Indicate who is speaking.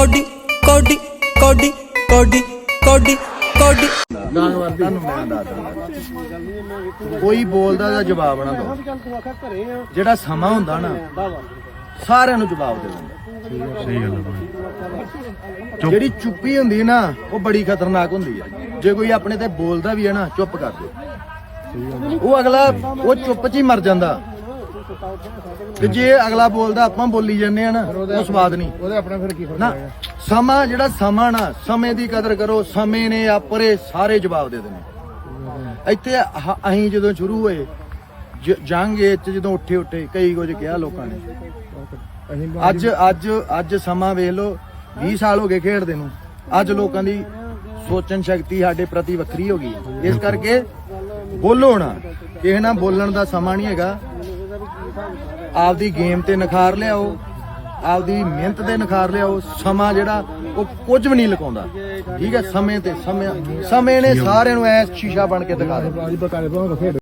Speaker 1: Cody ਕੋਡੀ ਕੋਡੀ ਕੋਡੀ ਕੋਡੀ ਕੋਡੀ।
Speaker 2: ਤੁਹਾਨੂੰ ਮੈਂ ਦੱਸਦਾ ਕੋਈ ਬੋਲਦਾ ਦਾ ਜਵਾਬ ਨਾ ਦੋ ਜਿਹੜਾ ਸਮਾਂ ਹੁੰਦਾ ਨਾ, ਸਾਰਿਆਂ ਨੂੰ ਜਵਾਬ ਦੇ ਦਿੰਦਾ।
Speaker 3: ਸਹੀ ਗੱਲ ਹੈ
Speaker 2: ਜਿਹੜੀ ਚੁੱਪੀ ਹੁੰਦੀ ਨਾ, ਉਹ ਬੜੀ ਖਤਰਨਾਕ ਹੁੰਦੀ ਹੈ ਜੇ ਕੋਈ ਆਪਣੇ ਤੇ ਬੋਲਦਾ ਵੀ ਹੈ ਨਾ, ਚੁੱਪ ਕਰ ਦੇ ਉਹ ਅਗਲਾ, ਉਹ ਚੁੱਪ 'ਚ ਹੀ ਮਰ ਜਾਂਦਾ। ਤੇ ਜੇ ਅਗਲਾ ਬੋਲਦਾ ਆਪਾਂ ਬੋਲੀ ਜਾਂਦੇ ਆ ਨਾ ਉਹ ਸਵਾਦ ਨਹੀਂ।
Speaker 4: ਉਹਦੇ ਆਪਣਾ ਫਿਰ ਕੀ
Speaker 2: ਨਾ ਸਮਾਂ ਜਿਹੜਾ ਸਮਾਂ ਨਾ ਸਮੇਂ ਦੀ ਕਦਰ ਕਰੋ ਸਮੇਂ ਨੇ ਆਪਰੇ ਸਾਰੇ ਜਵਾਬ ਦੇ ਦੇਣੇ। ਇੱਥੇ ਅਸੀਂ ਜਦੋਂ ਸ਼ੁਰੂ ਹੋਏ ਜੰਗ ਏਜ ਚ ਜਦੋਂ ਉੱਠੇ ਉੱਠੇ ਕਈ ਕੁਝ ਕਿਹਾ ਲੋਕਾਂ ਨੇ। ਅੱਜ ਅੱਜ ਅੱਜ ਸਮਾਂ ਵੇਖ ਲਓ 20 ਸਾਲ ਹੋ ਗਏ ਖੇਡਦੇ ਨੂੰ। ਅੱਜ ਲੋਕਾਂ ਦੀ ਸੋਚਣ ਸ਼ਕਤੀ ਸਾਡੇ ਪ੍ਰਤੀ ਵੱਖਰੀ ਹੋ ਗਈ ਹੈ। ਇਸ ਕਰਕੇ ਬੋਲੋ ਨਾ ਕਿਸੇ ਨਾਲ ਬੋਲਣ ਦਾ ਸਮਾਂ ਨਹੀਂ ਹੈਗਾ। ਆਪਦੀ ਗੇਮ ਤੇ ਨਿਖਾਰ ਲਿਆਓ, ਆਪਦੀ ਮਿਹਨਤ ਤੇ ਨਿਖਾਰ ਲਿਆਓ, ਸਮਾਂ ਜਿਹੜਾ ਉਹ ਕੁਝ ਵੀ ਨਹੀਂ ਲੁਕਾਉਂਦਾ। ਠੀਕ ਹੈ, ਸਮੇਂ ਤੇ ਸਮੇਂ ਸਮੇਂ ਨੇ ਸਾਰਿਆਂ ਨੂੰ ਐਸ ਸ਼ੀਸ਼ਾ ਬਣ ਕੇ ਦਿਖਾ ਦਿੱਤਾ।